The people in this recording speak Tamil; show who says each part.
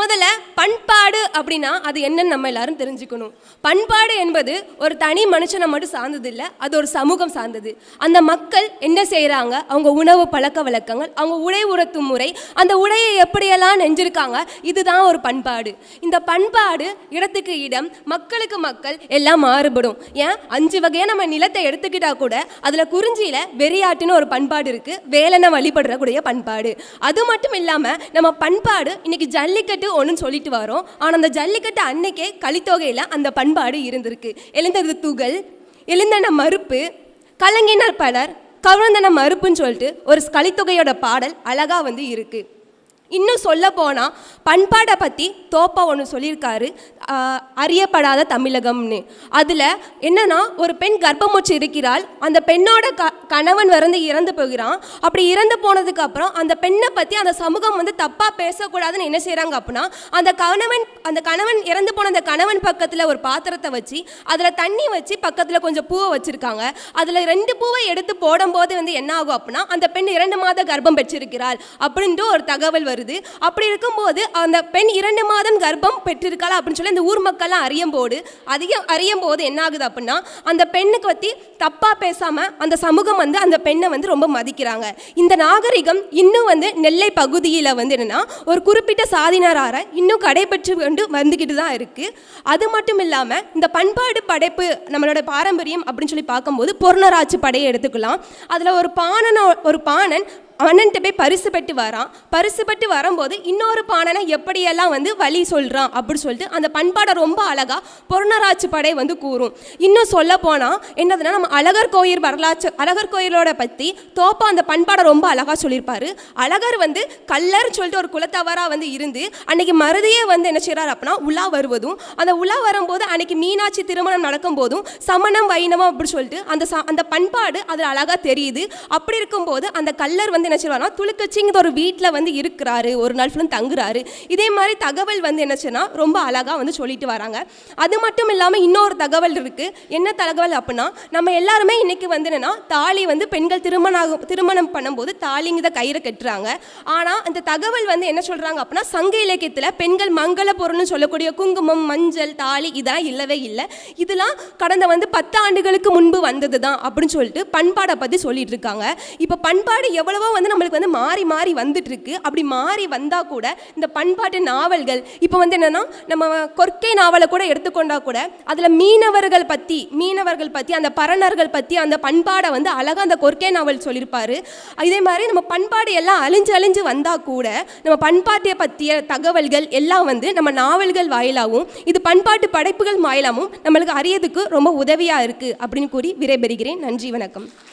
Speaker 1: முதல்ல பண்பாடு அப்படின்னா அது என்னன்னு நம்ம எல்லாரும் தெரிஞ்சுக்கணும். பண்பாடு என்பது ஒரு தனி மனுஷனை மட்டும் சார்ந்தது இல்லை அது ஒரு சமூகம் சார்ந்தது. அந்த மக்கள் என்ன செய்கிறாங்க அவங்க உணவு பழக்க வழக்கங்கள் அவங்க உடை உரத்தும் முறை அந்த உடையை எப்படியெல்லாம் நெஞ்சிருக்காங்க? இதுதான் ஒரு பண்பாடு. இந்த பண்பாடு இடத்துக்கு இடம் மக்களுக்கு மக்கள் எல்லாம் மாறுபடும். ஏன்? அஞ்சு வகையாக நம்ம நிலத்தை எடுத்துக்கிட்டா கூட அதில் குறிஞ்சியில் வெறியாட்டுன்னு ஒரு பண்பாடு இருக்குது வேலனை வழிபடுறக்கூடிய பண்பாடு. அது மட்டும் இல்லாமல் நம்ம பண்பாடு இன்னைக்கு ஜல்லிக்கட்டு ஒன்றுன்னு சொல்லிட்டு வரோம். ஆனால் அந்த ஜல்லிக்கட்டு அன்னைக்கே கலித்தொகையில் அந்த பண்பாடு இருந்திருக்கு. எழுந்தது துகள் எழுந்தன மறுப்பு கலங்கினர் பலர் கவர்ந்தன மறுப்புன்னு சொல்லிட்டு ஒரு கலித்தொகையோட பாடல் அழகாக வந்து இருக்கு. இன்னும் சொல்ல போனால் பண்பாடை பற்றி தோப்பா ஒன்று சொல்லியிருக்காரு. அறியப்படாத தமிழகம்னு. அதில் என்னென்னா ஒரு பெண் கர்ப்பமூச்சு இருக்கிறாள். அந்த பெண்ணோட க கணவன் வந்து இறந்து போகிறான். அப்படி இறந்து போனதுக்கு அப்புறம் அந்த பெண்ணை பற்றி அந்த சமூகம் வந்து தப்பாக பேசக்கூடாதுன்னு என்ன செய்கிறாங்க அப்படின்னா அந்த கணவன் அந்த கணவன் இறந்து போன அந்த கணவன் பக்கத்தில் ஒரு பாத்திரத்தை வச்சு அதில் தண்ணி வச்சு பக்கத்தில் கொஞ்சம் பூவை வச்சுருக்காங்க. அதில் ரெண்டு பூவை எடுத்து போடும்போது வந்து என்ன ஆகும் அப்படின்னா அந்த பெண் இரண்டு மாத கர்ப்பம் பெற்றிருக்கிறாள் அப்படின்ட்டு ஒரு தகவல் வருது. அப்படி இருக்கும்போது அந்த பெண் இரண்டு மாதம் கர்ப்பம் பெற்றிருக்காளா அப்படின்னு சொல்லி அந்த ஊர் மக்கள்லாம் அறியும் போது அதிகம் அறியும் போது என்ன ஆகுது அப்படின்னா அந்த பெண்ணுக்கு பற்றி தப்பாக பேசாமல் அந்த சமூகம் வந்து அந்த பெண்ணை வந்து ரொம்ப மதிக்கிறாங்க. இந்த நாகரிகம் இன்னும் வந்து நெல்லை பகுதியில் வந்து என்னென்னா ஒரு குறிப்பிட்ட சாதியினரார இன்னும் கடைபெற்று கொண்டு வந்துக்கிட்டு தான் இருக்குது அது மட்டும் இல்லாமல் இந்த பண்பாடு படைப்பு நம்மளோட பாரம்பரியம் அப்படின்னு சொல்லி பார்க்கும்போது பொருளராட்சி படையை எடுத்துக்கலாம். அதில் ஒரு பாணன ஒரு பாணன் அண்ணன்ட்ட போய் பரிசு வரான். பரிசு வரும்போது இன்னொரு பாணனை எப்படியெல்லாம் வந்து வழி சொல்கிறான் அப்படின்னு சொல்லிட்டு அந்த பண்பாடை ரொம்ப அழகாக பொருணராட்சி படை வந்து கூறும். இன்னும் சொல்ல போனால் என்னதுன்னா நம்ம அழகர் கோயில் வரலாற்று அழகர் கோயிலோட பற்றி தோப்பா அந்த பண்பாடை ரொம்ப அழகாக சொல்லியிருப்பார். அழகர் வந்து கல்லர் சொல்லிட்டு ஒரு குலத்தவராக வந்து இருந்து அன்னைக்கு மருதியே வந்து என்ன செய்கிறார் அப்படின்னா உலா வருவதும் அந்த உலா வரும்போது அன்னைக்கு மீனாட்சி திருமணம் நடக்கும் போதும் சமணம் வைணவம் அப்படின்னு சொல்லிட்டு அந்த அந்த பண்பாடு அதில் அழகாக தெரியுது. அப்படி இருக்கும்போது அந்த கல்லர் வந்து என்ன செய்வார்னா துளுக்கச்சிங்கிற ஒரு வீட்டில் வந்து இருக்கிறாரு ஒரு நாள் ஃபுல்லும் தங்குறாரு. இதே மாதிரி தகவல் வந்து என்ன ரொம்ப அழகாக வந்து சொல்லிட்டு வராங்க. அது மட்டும் இல்லாமல் இன்னொரு தகவல் இருக்குது என்ன தகவல் அப்படின்னா நம்ம எல்லாருமே இன்னைக்கு வந்து என்னென்னா தாலி வந்து பெண்கள் திருமணம் ஆகும் திருமணம் பண்ணும்போது தாலிங்கிற கயிறை கட்டுறாங்க. ஆனால் அந்த தகவல் வந்து என்ன சொல்கிறாங்க அப்படின்னா சங்க இலக்கியத்தில் பெண்கள் மங்கள பொருள்னு சொல்லக்கூடிய குங்குமம் மஞ்சள் தாலி இதெல்லாம் இல்லவே இல்லை. இதெல்லாம் கடந்த வந்து பத்து ஆண்டுகளுக்கு முன்பு வந்தது தான் அப்படின்னு சொல்லிட்டு பண்பாடை பற்றி சொல்லிட்டு இருக்காங்க. இப்போ பண்பாடு எவ்வளவோ வந்து நம்மளுக்கு வந்து மாறி மாறி வந்துட்டுருக்கு. அப்படி மாறி வந்தால் கூட இந்த பண்பாட்டு நாவல்கள் இப்போ வந்து என்னென்னா நம்ம கொற்கை நாவலை கூட எடுத்துக்கொண்டால் கூட அதில் மீனவர்கள் பற்றி மீனவர்கள் பற்றி அந்த பரணர்கள் பற்றி அந்த பண்பாடை வந்து அழகாக அந்த கொற்கை நாவல் சொல்லியிருப்பாரு இதே மாதிரி நம்ம பண்பாடு எல்லாம் அழிஞ்சு அழிஞ்சு வந்தால் கூட நம்ம பண்பாட்டை பற்றிய தகவல்கள் எல்லாம் வந்து நம்ம நாவல்கள் வாயிலாகவும் இது பண்பாட்டு படைப்புகள் வாயிலாகவும் நம்மளுக்கு அறியதுக்கு ரொம்ப உதவியாக இருக்குது அப்படின்னு கூறி விரைபெறுகிறேன் நன்றி வணக்கம்.